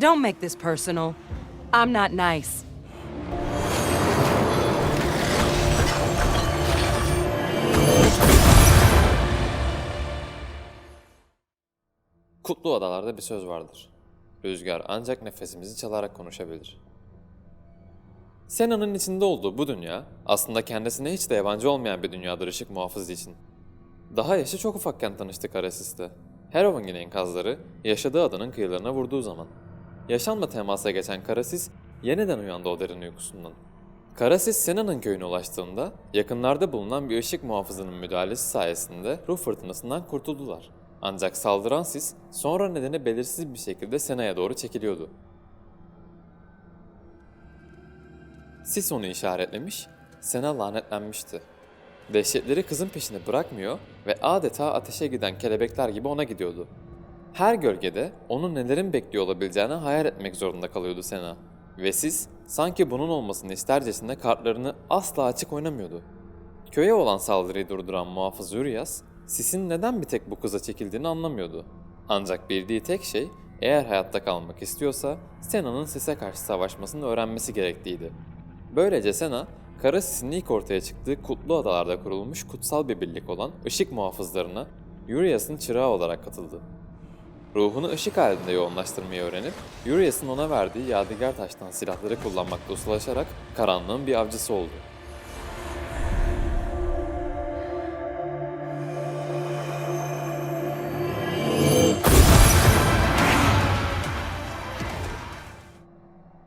Don't make this personal. I'm not nice. Kutlu Adalarda bir söz vardır. Rüzgar ancak nefesimizi çalarak konuşabilir. Sena'nın içinde olduğu bu dünya aslında kendisine hiç de yabancı olmayan bir dünyadır ışık muhafızı için. Daha yaşı çok ufakken tanıştık Arasis'te. Herovin'in enkazları yaşadığı adanın kıyılarına vurduğu zaman. Yaşamla temasa geçen Karasis yeniden uyandı o derin uykusundan. Karasis Sena'nın köyüne ulaştığında yakınlarda bulunan bir ışık muhafızının müdahalesi sayesinde ruh fırtınasından kurtuldular. Ancak saldıran sis sonra nedeni belirsiz bir şekilde Sena'ya doğru çekiliyordu. Sis onu işaretlemiş, Sena lanetlenmişti. Dehşetleri kızın peşini bırakmıyor ve adeta ateşe giden kelebekler gibi ona gidiyordu. Her gölgede onun nelerin bekliyor olabileceğini hayal etmek zorunda kalıyordu Sena. Ve siz sanki bunun olmasını istercesine kartlarını asla açık oynamıyordu. Köye olan saldırıyı durduran muhafız Urias, Sis'in neden bir tek bu kıza çekildiğini anlamıyordu. Ancak bildiği tek şey eğer hayatta kalmak istiyorsa Sena'nın Sis'e karşı savaşmasını öğrenmesi gerektiğiydi. Böylece Sena, Kara Sis'in ilk ortaya çıktığı Kutlu Adalarda kurulmuş kutsal bir birlik olan Işık Muhafızlarına Urias'ın çırağı olarak katıldı. Ruhunu ışık halinde yoğunlaştırmayı öğrenip, Urias'ın ona verdiği yadigar taştan silahları kullanmakta ustalaşarak karanlığın bir avcısı oldu.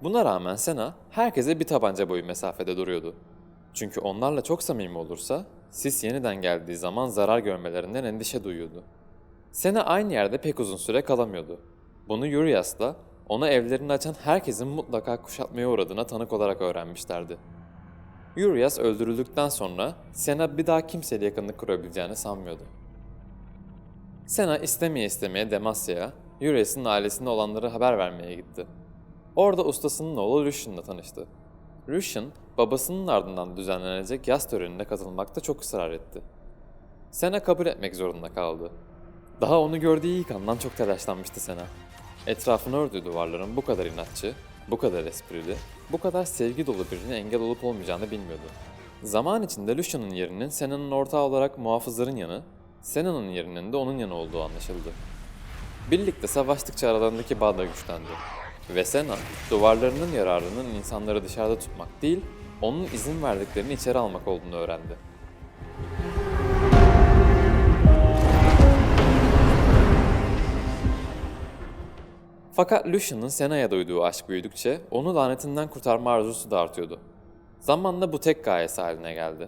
Buna rağmen Sena herkese bir tabanca boyu mesafede duruyordu. Çünkü onlarla çok samimi olursa Sis yeniden geldiği zaman zarar görmelerinden endişe duyuyordu. Sena aynı yerde pek uzun süre kalamıyordu. Bunu Urias'la ona evlerini açan herkesin mutlaka kuşatmaya uğradığına tanık olarak öğrenmişlerdi. Urias öldürüldükten sonra Sena bir daha kimseyle yakınlık kurabileceğini sanmıyordu. Sena istemeye istemeye Demasya'ya, Urias'ın ailesinde olanları haber vermeye gitti. Orada ustasının oğlu Lucian'la tanıştı. Lucian, babasının ardından düzenlenecek yaz törenine katılmakta çok ısrar etti. Sena kabul etmek zorunda kaldı. Daha onu gördüğü ilk andan çok telaşlanmıştı Sena. Etrafını ördüğü duvarların bu kadar inatçı, bu kadar esprili, bu kadar sevgi dolu birine engel olup olmayacağını bilmiyordu. Zaman içinde Lucian'ın yerinin Sena'nın ortağı olarak muhafızların yanı, Sena'nın yerinin de onun yanı olduğu anlaşıldı. Birlikte savaştıkça aralarındaki bağ da güçlendi. Ve Sena, duvarlarının yararının insanları dışarıda tutmak değil, onun izin verdiklerini içeri almak olduğunu öğrendi. Fakat Lucian'ın Sena'ya duyduğu aşk büyüdükçe onu lanetinden kurtarma arzusu da artıyordu. Zamanla bu tek gayesi haline geldi.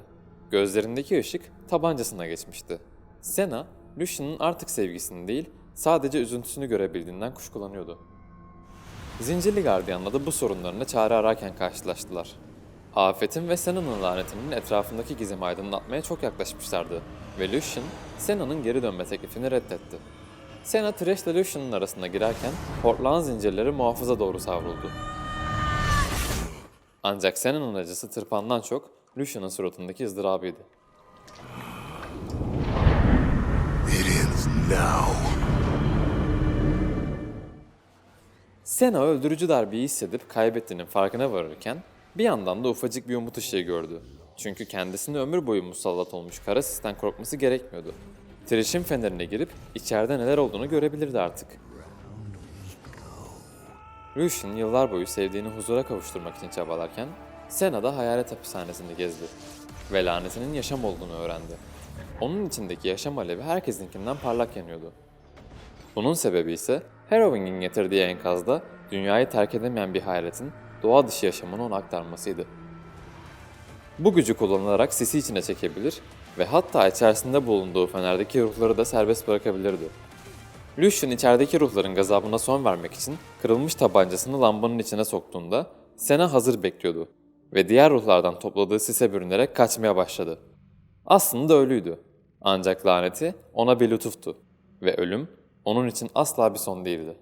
Gözlerindeki ışık tabancasına geçmişti. Sena, Lucian'ın artık sevgisini değil, sadece üzüntüsünü görebildiğinden kuşkulanıyordu. Zincirli gardiyanla da bu sorunlarına çare ararken karşılaştılar. Afet'in ve Sena'nın lanetinin etrafındaki gizemi aydınlatmaya çok yaklaşmışlardı ve Lucian, Sena'nın geri dönme teklifini reddetti. Sena, Thresh ile Lucian'ın arasında girerken hortlanan zincirleri muhafıza doğru savruldu. Ancak Sena'nın acısı tırpandan çok Lucian'ın suratındaki ızdırabıydı. It ends now. Sena öldürücü darbeyi hissedip kaybettiğinin farkına varırken bir yandan da ufacık bir umut ışığı gördü. Çünkü kendisine ömür boyu musallat olmuş kara sisten korkması gerekmiyordu. Trish'in fenerine girip içeride neler olduğunu görebilirdi artık. Lucian yıllar boyu sevdiğini huzura kavuşturmak için çabalarken Sena da hayalet hapishanesini gezdi ve lanetinin yaşam olduğunu öğrendi. Onun içindeki yaşam alevi herkesinkinden parlak yanıyordu. Bunun sebebi ise Harrowing'in getirdiği enkazda dünyayı terk edemeyen bir hayaletin doğa dışı yaşamını ona aktarmasıydı. Bu gücü kullanarak sisi içine çekebilir ve hatta içerisinde bulunduğu fenerdeki ruhları da serbest bırakabilirdi. Lucian içerideki ruhların gazabına son vermek için kırılmış tabancasını lambanın içine soktuğunda Sena hazır bekliyordu ve diğer ruhlardan topladığı sise bürünerek kaçmaya başladı. Aslında ölüydü. Ancak laneti ona bir lütuftu ve ölüm onun için asla bir son değildi.